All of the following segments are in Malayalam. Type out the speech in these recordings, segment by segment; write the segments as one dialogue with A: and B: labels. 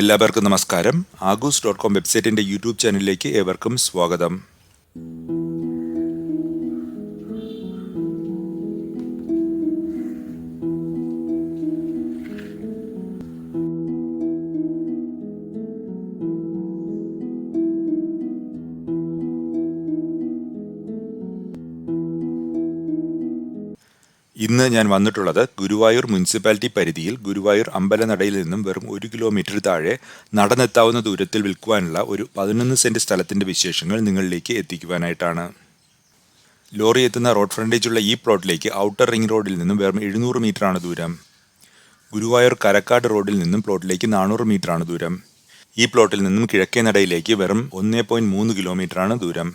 A: എല്ലാവർക്കും നമസ്കാരം. ആഗൂസ് ഡോട്ട് കോം വെബ്സൈറ്റിന്റെ യൂട്യൂബ് ചാനലിലേക്ക് ഏവർക്കും സ്വാഗതം. ഇന്ന് ഞാൻ വന്നിട്ടുള്ളത് ഗുരുവായൂർ മുനിസിപ്പാലിറ്റി പരിധിയിൽ ഗുരുവായൂർ അമ്പലനടയിൽ നിന്നും വെറും ഒരു കിലോമീറ്റർ താഴെ നടന്നെത്താവുന്ന ദൂരത്തിൽ വിൽക്കുവാനുള്ള ഒരു പതിനൊന്ന് സെന്റ് സ്ഥലത്തിന്റെ വിശേഷങ്ങൾ നിങ്ങളിലേക്ക് എത്തിക്കുവാനായിട്ടാണ്. ലോറി എത്തുന്ന റോഡ് ഫ്രണ്ടേജുള്ള ഈ പ്ലോട്ടിലേക്ക് ഔട്ടർ റിംഗ് റോഡിൽ നിന്നും വെറും എഴുന്നൂറ് ആണ് ദൂരം. ഗുരുവായൂർ കരക്കാട് റോഡിൽ നിന്നും പ്ലോട്ടിലേക്ക് നാനൂറ് ആണ് ദൂരം. ഈ പ്ലോട്ടിൽ നിന്നും കിഴക്കേ നടയിലേക്ക് വെറും ഒന്നേ പോയിന്റ് മൂന്ന് കിലോമീറ്ററാണ് ദൂരം.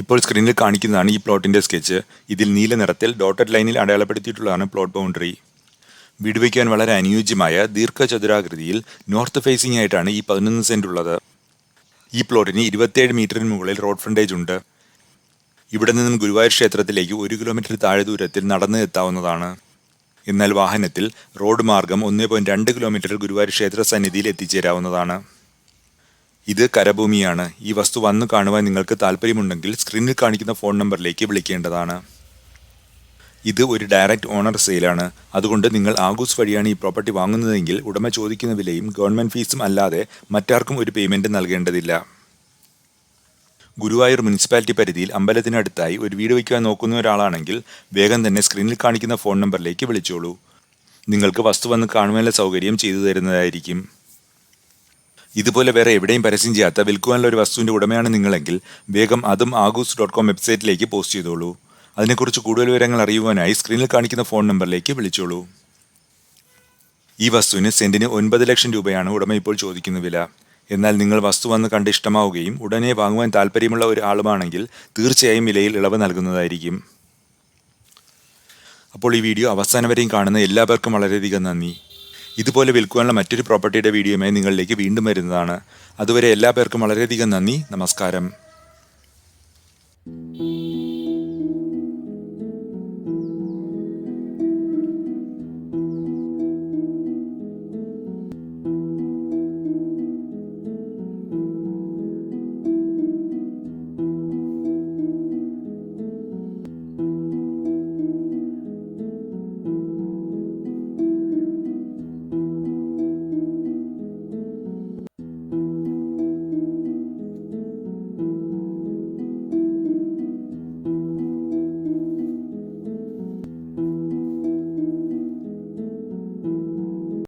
A: ഇപ്പോൾ സ്ക്രീനിൽ കാണിക്കുന്നതാണ് ഈ പ്ലോട്ടിന്റെ സ്കെച്ച് ഇതിൽ നീല നിറത്തിൽ ഡോട്ടഡ് ലൈനിൽ അടയാളപ്പെടുത്തിയിട്ടുള്ളതാണ് പ്ലോട്ട് ബൗണ്ടറി വീട് വയ്ക്കാൻ വളരെ അനുയോജ്യമായ ദീർഘചതുരാകൃതിയിൽ നോർത്ത് ഫേസിംഗ് ആയിട്ടാണ് ഈ പതിനൊന്ന് സെന്റ് ഉള്ളത്. ഈ പ്ലോട്ടിന് ഇരുപത്തിയേഴ് മീറ്ററിന് മുകളിൽ റോഡ് ഫ്രണ്ടേജ് ഉണ്ട്. ഇവിടെ നിന്നും ഗുരുവായൂർ ക്ഷേത്രത്തിലേക്ക് ഒരു കിലോമീറ്റർ താഴെ ദൂരത്തിൽ നടന്ന് എത്താവുന്നതാണ്. എന്നാൽ വാഹനത്തിൽ റോഡ് മാർഗം ഒന്നേ പോയിന്റ് രണ്ട് കിലോമീറ്റർ ഗുരുവായൂർ ക്ഷേത്ര സന്നിധിയിൽ എത്തിച്ചേരാവുന്നതാണ്. ഇത് കരഭൂമിയാണ്. ഈ വസ്തു വന്നു കാണുവാൻ നിങ്ങൾക്ക് താല്പര്യമുണ്ടെങ്കിൽ സ്ക്രീനിൽ കാണിക്കുന്ന ഫോൺ നമ്പറിലേക്ക് വിളിക്കേണ്ടതാണ്. ഇത് ഒരു ഡയറക്റ്റ് ഓണർ സെയിലാണ്. അതുകൊണ്ട് നിങ്ങൾ ആഗൂസ് വഴിയാണ് ഈ പ്രോപ്പർട്ടി വാങ്ങുന്നതെങ്കിൽ ഉടമ ചോദിക്കുന്ന വിലയും ഗവൺമെന്റ് ഫീസും അല്ലാതെ മറ്റാർക്കും ഒരു പേയ്മെന്റ് നൽകേണ്ടതില്ല. ഗുരുവായൂർ മുനിസിപ്പാലിറ്റി പരിധിയിൽ അമ്പലത്തിനടുത്തായി ഒരു വീട് വയ്ക്കുവാൻ നോക്കുന്ന ഒരാളാണെങ്കിൽ വേഗം തന്നെ സ്ക്രീനിൽ കാണിക്കുന്ന ഫോൺ നമ്പറിലേക്ക് വിളിച്ചോളൂ. നിങ്ങൾക്ക് വസ്തു വന്ന് കാണുവാനുള്ള സൗകര്യം ചെയ്തു തരുന്നതായിരിക്കും. ഇതുപോലെ വേറെ എവിടെയും പരസ്യം ചെയ്യാത്ത വിൽക്കുവാനുള്ള ഒരു വസ്തുവിന്റെ ഉടമയാണ് നിങ്ങളെങ്കിൽ വേഗം അതും ആഗൂസ് ഡോട്ട് കോം വെബ്സൈറ്റിലേക്ക് പോസ്റ്റ് ചെയ്തോളൂ. അതിനെക്കുറിച്ച് കൂടുതൽ വിവരങ്ങൾ അറിയുവാനായി സ്ക്രീനിൽ കാണിക്കുന്ന ഫോൺ നമ്പറിലേക്ക് വിളിച്ചോളൂ. ഈ വസ്തുവിന് സെന്റിന് ഒൻപത് ലക്ഷം രൂപയാണ് ഉടമ ഇപ്പോൾ ചോദിക്കുന്ന വില. എന്നാൽ നിങ്ങൾ വസ്തു വന്ന് കണ്ട് ഇഷ്ടമാവുകയും ഉടനെ വാങ്ങുവാൻ താല്പര്യമുള്ള ഒരു ആളുമാണെങ്കിൽ തീർച്ചയായും വിലയിൽ ഇളവ് നൽകുന്നതായിരിക്കും. അപ്പോൾ ഈ വീഡിയോ അവസാനം വരെയും കാണുന്ന എല്ലാവർക്കും വളരെയധികം നന്ദി. ഇതുപോലെ വിൽക്കുവാനുള്ള മറ്റൊരു പ്രോപ്പർട്ടിയുടെ വീഡിയോയുമായി നിങ്ങളിലേക്ക് വീണ്ടും വരുന്നതാണ്. അതുവരെ എല്ലാ പേർക്കും വളരെയധികം നന്ദി. നമസ്കാരം.